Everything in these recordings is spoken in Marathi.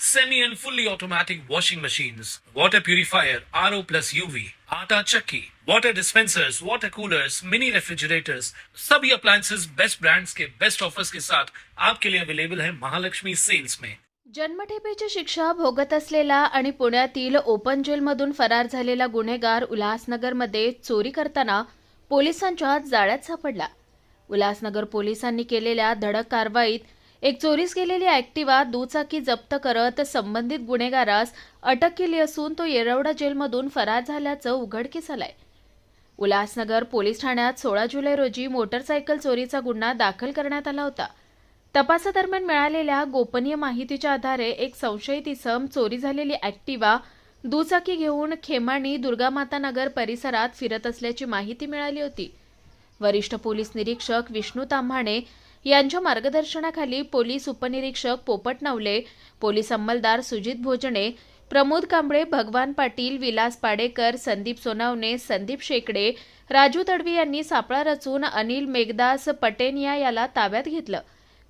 semi and fully automatic washing machines, water purifier, RO plus UV, आटा चक्की, water dispensers, water coolers, mini refrigerators, सभी appliances. बेस्ट brands के बेस्ट offers के साथ आपके लिए available है महालक्ष्मी सेल्स में जन्मठेपेची शिक्षा भोगत असलेला आणि पुण्यातील ओपन जेलमधून फरार झालेला गुन्हेगार उल्हासनगरमध्ये चोरी करताना पोलिसांच्या जाळ्यात सापडला. उल्हासनगर पोलिसांनी केलेल्या धडक कारवाईत एक चोरीस गेलेली ऍक्टिवा दुचाकी जप्त करत संबंधित गुन्हेगारास अटक केली असून तो येरवडा जेलमधून फरार झाल्याचं उघडकीस आलंय. उल्हासनगर पोलीस ठाण्यात सोळा जुलै रोजी मोटरसायकल चोरीचा गुन्हा दाखल करण्यात आला होता. तपासादरम्यान मिळालेल्या गोपनीय माहितीच्या आधारे एक संशयित इसम चोरी झालेली ऍक्टिवा दुचाकी घेऊन खेमाणी दुर्गामाता नगर परिसरात फिरत असल्याची माहिती मिळाली होती. वरिष्ठ पोलीस निरीक्षक विष्णू ताम्हाणे यांच्या मार्गदर्शनाखाली पोलीस उपनिरीक्षक पोपट नवले पोलीस अंमलदार सुजित भोजने प्रमोद कांबळे भगवान पाटील विलास पाडेकर संदीप सोनावणे संदीप शेकडे राजू तडवी यांनी सापळा रचून अनिल मेघदास पटेनिया याला ताब्यात घेतलं.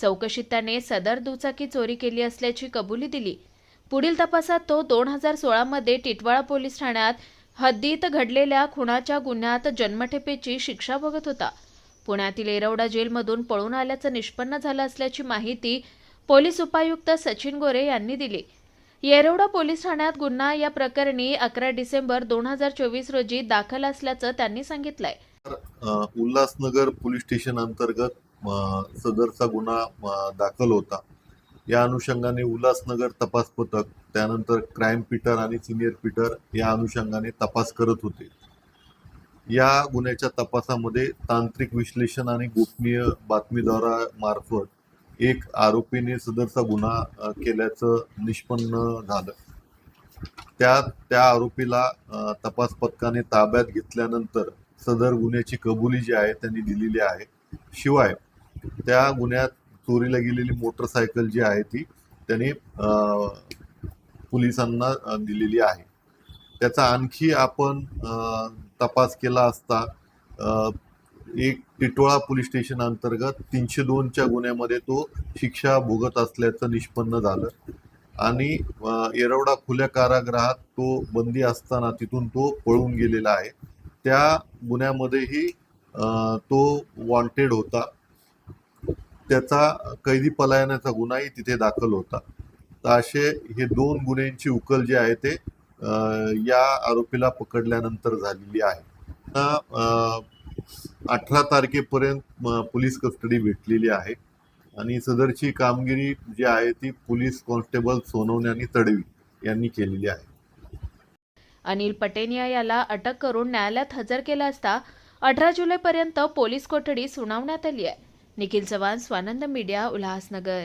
चौकशीत त्याने सदर दुचाकी चोरी केली असल्याची कबुली दिली. पुढील तपासात तो दोन हजार सोळामध्ये टिटवाळा पोलीस ठाण्यात हद्दीत घडलेल्या खुनाच्या गुन्ह्यात जन्मठेपेची शिक्षा बघत होता. पुण्यातील येरवडा जेलमधून पळून आल्याचं निष्पन्न झालं असल्याची माहिती पोलीस उपायुक्त सचिन गोरे यांनी दिली. येरवडा पोलीस ठाण्यात गुन्हा या प्रकरणी अकरा डिसेंबर दोन हजार चोवीस रोजी दाखल असल्याचं त्यांनी सांगितलंय. उल्हासनगर पोलीस स्टेशन अंतर्गत सदरचा गुन्हा दाखल होता. या अनुषंगाने उल्हासनगर तपास पथक त्यानंतर क्राईम पीटर आणि सिनियर पीटर या अनुषंगाने तपास करत होते. या गुन्ह्याच्या तपासामध्ये तांत्रिक विश्लेषण आणि गोपनीय बातमीद्वारा मार्फत एक आरोपीने सदरचा गुन्हा केल्याचं निष्पन्न झालं. त्या त्या आरोपीला तपास पथकाने ताब्यात घेतल्यानंतर सदर गुन्ह्याची कबुली जी आहे त्यांनी दिलेली आहे. शिवाय त्या गुन्ह्यात चोरीला गेलेली मोटरसायकल जी आहे ती त्यांनी पोलिसांना दिलेली आहे. त्याचा आणखी आपण तपास केला असता एक टिटोळा पोलीस स्टेशन अंतर्गत तीनशे दोनच्या गुन्ह्यामध्ये तो शिक्षा भोगत असल्याचं निष्पन्न झालं. आणि येरवडा खुल्या कारागृहात तो बंदी असताना तिथून तो पळून गेलेला आहे. त्या गुन्ह्यामध्येही तो वॉन्टेड होता. त्याचा कैदी पलायनाचा गुन्हाही तिथे दाखल होता. तर असे हे दोन गुन्ह्यांची उकल जी आहे ते या आरोपीला पकडल्यानंतर झालेली आहे. अठरा तारखेपर्यंत पोलीस कस्टडी भेटलेली आहे. आणि सदरची कामगिरी जी आहे ती पोलीस कॉन्स्टेबल सोनवणे आणि तडवी यांनी केलेली आहे. अनिल पटेनिया याला अटक करून न्यायालयात हजर केला असता अठरा जुलैपर्यंत पोलीस कोठडी सुनावण्यात आली आहे. निखिल चव्हाण स्वानंद मीडिया उल्हासनगर.